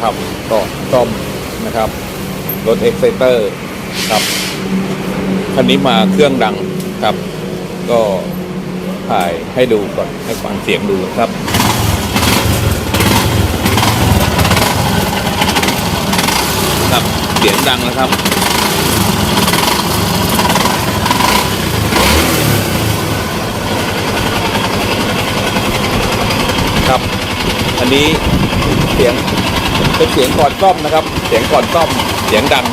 ทำก่อซ่อมนะครับ รถเอ็กไซเตอร์ครับคันนี้มาเครื่องดังครับ ก็ถ่ายให้ดูก่อนให้ฟังเสียงดูครับครับเสียงดังนะครับครับ อันนี้เสียง เป็นเสียงก่อนซ่อมนะครับ เสียงก่อนซ่อมเสียงดัง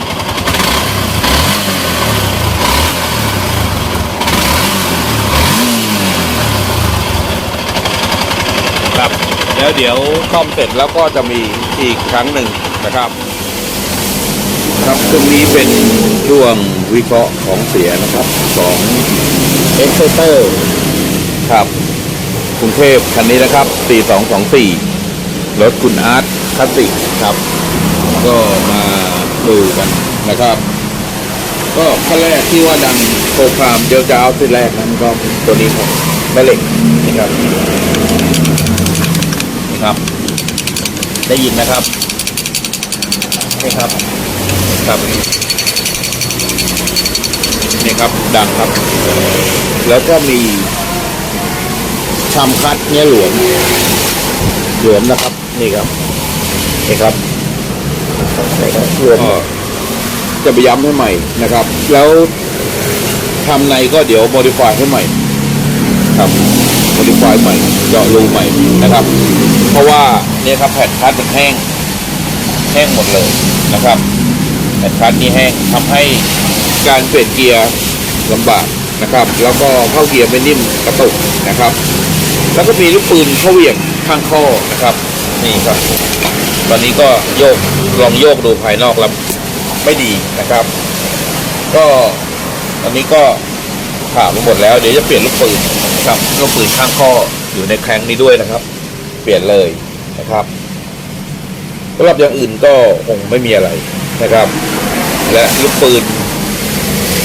ครับแล้วเดี๋ยวซ่อมเสร็จแล้วก็จะมีอีกครั้งหนึ่งนะครับ ครับตรงนี้เป็นช่วงวิเคราะห์ของเสียนะครับของเอ็กเซเตอร์ครับกรุงเทพคันนี้นะครับ 4224 รถคุณอาร์ต คลาสสิกครับ ก็มาดูกันนะครับ ก็ขั้นแรกที่ว่าดังโครามเจียวจ้าวที่แรกนั้นก็ตัวนี้ครับแม่เหล็กนะครับนะครับ ได้ยินนะครับนี่ครับครับนี่ครับดังครับ แล้วก็มีชามคัดเนี่ยหลวมหลวมนะครับ นี่ครับ นี่ครับนี่ครับหลวมก็จะไปย้ำให้ใหม่นะครับ แล้วทำในก็เดี๋ยว modify ให้ใหม่ ครับ modify ใหม่เจาะรูใหม่นะครับ เพราะว่าเนี่ยครับแผ่นคัดมันแห้ง แห้งหมดเลยนะครับ แผ่นคัดนี่แห้งทำให้การเปลี่ยนเกียร์ลำบากนะครับ แล้วก็เข้าเกียร์ไม่นิ่มกระตุกนะครับ แล้วก็มีลูกปืนเข้าเหวี่ยงข้างข้อนะครับ นี่ครับ ตอนนี้ก็โยกลองโยกดูภายนอกแล้วไม่ดีนะครับ ก็ตอนนี้ก็ผ่าไปหมดแล้ว เดี๋ยวจะเปลี่ยนลูกปืนนะครับลูกปืนข้างข้ออยู่ในแครงนี้ด้วยนะครับ เปลี่ยนเลยนะครับสำหรับอย่างอื่นก็คงไม่มีอะไรนะครับ และลูกปืน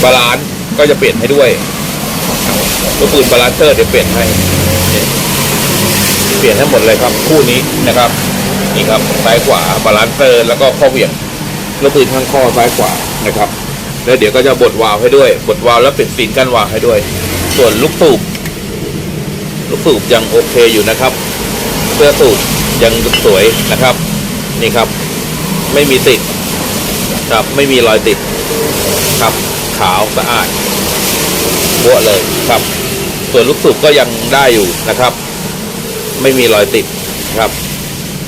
บาลานซ์ก็จะเปลี่ยนให้ด้วยลูกปืนบาลานเซอร์เดี๋ยวเปลี่ยนให้ เปลี่ยนให้หมดเลยครับ คู่นี้นะครับนี่ครับซ้ายขวาบาลานเซอร์แล้วก็ข้อเหวี่ยงลูกปืนข้างข้อซ้ายขวานะครับ แล้วเดี๋ยวก็จะบดวาล์วให้ด้วย บดวาล์วแล้วเป็นซีนกั้นวาล์วให้ด้วย ส่วนลูกสูบลูกสูบยังโอเคอยู่นะครับเสื้อสูบยังสวยนะครับ นี่ครับ ไม่มีติดครับไม่มีรอยติดครับขาวสะอาดบัวเลยครับ ส่วนลูกสูบก็ยังได้อยู่นะครับ ไม่มีรอยติดครับ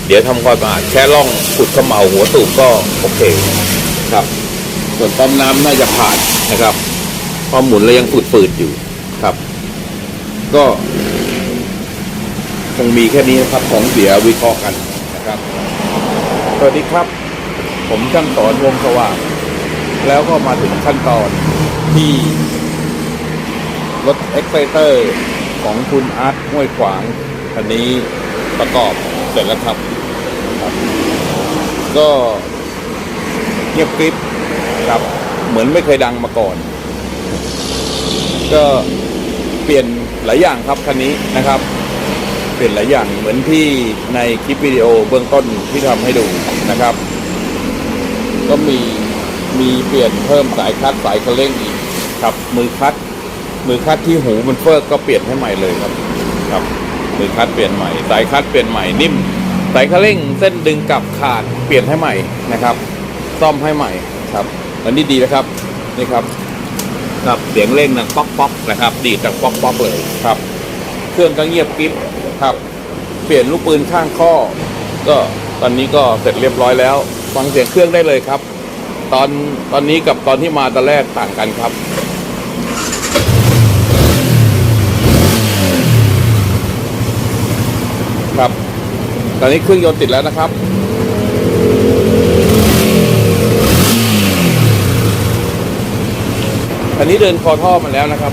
เดี๋ยวทำความสะอาดแค่ล่องขุดเขม่าหัวสูบก็โอเคครับ ส่วนปั๊มน้ำน่าจะผ่านนะครับพอหมุนแล้วยังฝืดๆอยู่ครับ ก็คงมีแค่นี้นะครับของเสียวิเคราะห์กันนะครับ สวัสดีครับ ผมช่างสอนวงสว่างแล้วก็มาถึงขั้นตอนที่รถเอ็กไซเตอร์ของคุณอาร์ตห้วยขวาง คันนี้ประกอบเสร็จแล้วครับครับ ก็เงียบกริบครับ เหมือนไม่เคยดังมาก่อน ก็เปลี่ยนหลายอย่างครับคันนี้นะครับ เปลี่ยนหลายอย่างเหมือนที่ในคลิปวิดีโอเบื้องต้นที่ทำให้ดูนะครับ ก็มีมีเปลี่ยนเพิ่มสายคัดสายคันเร่งอีกครับ มือคัดมือคัดที่หูมันเฟิกก็เปลี่ยนให้ใหม่เลยครับครับ มือคัดเปลี่ยนใหม่ สายคัดเปลี่ยนใหม่นิ่ม สายคันเร่งเส้นดึงกลับขาดเปลี่ยนให้ใหม่นะครับ ซ่อมให้ใหม่ครับอันนี้ดีนะครับนี่ครับครับเสียงเร่งดังป๊อกป๊อกนะครับ ดีดดังป๊อกป๊อกเลยครับ เครื่องก็เงียบกริบครับ เปลี่ยนลูกปืนข้างข้อ ก็ตอนนี้ก็เสร็จเรียบร้อยแล้ว ฟังเสียงเครื่องได้เลยครับ ตอนตอนนี้กับตอนที่มาตอนแรกต่างกันครับ ครับ ตอนนี้เครื่องยนต์ติดแล้วนะครับอันนี้เดินคอท่อมาแล้วนะครับ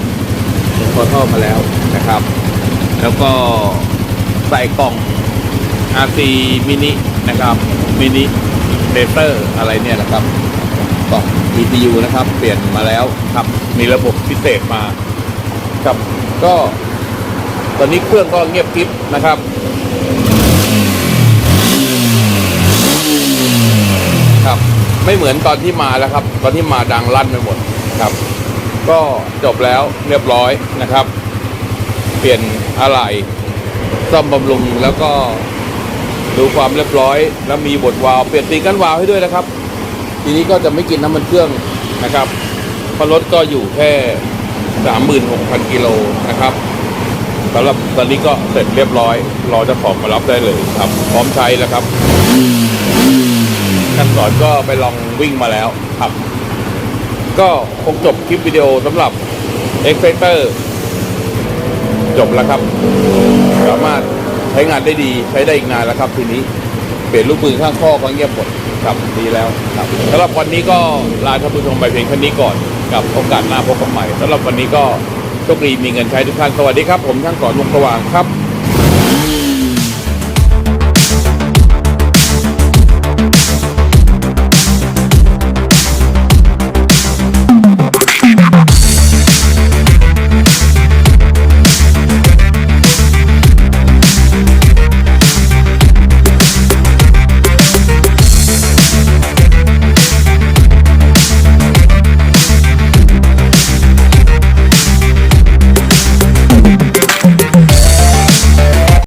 เดินคอท่อมาแล้วนะครับ แล้วก็ใส่กล่อง RC มินินะครับมินิเดเตอร์อะไรเนี่ยนะครับกล่อง ECU นะครับ เปลี่ยนมาแล้วครับ มีระบบพิเศษมาครับก็ ตอนนี้เครื่องก็เงียบกริบนะครับครับไม่เหมือนตอนที่มาแล้วครับ ตอนที่มาดังลั่นไปหมดครับ ก็จบแล้วเรียบร้อยนะครับ เปลี่ยนอะไหล่ซ่อมบำรุงแล้วก็ดูความเรียบร้อย แล้วมีบทวาล์วเปลี่ยนตีกันวาล์วให้ด้วยนะครับ ทีนี้ก็จะไม่กินน้ำมันเครื่องนะครับเพราะรถก็อยู่แค่ 36,000 กิโลนะครับ สำหรับตอนนี้ก็เสร็จเรียบร้อย รอเจ้าของมารับได้เลยครับ พร้อมใช้แล้วครับขั้นตอนก็ไปลองวิ่งมาแล้วครับ ก็คงจบคลิปวิดีโอสำหรับ e x p e c t o r จบแล้วครับ สามารถใช้งานได้ดีใช้ได้อีกนานแล้วครับ ทีนี้ เปลี่ยนลูกปืนข้างข้อก็เงียบหมดครับดีแล้วครับสำหรับวันนี้ก็ลาท่านผู้ชมไปเพียงแค่นี้ก่อน กับโอกาสหน้าพบกันใหม่สำหรับวันนี้ก็ โชคดีมีเงินใช้ทุกท่านสวัสดีครับ ผมช่างก่อนวงสว่างครับ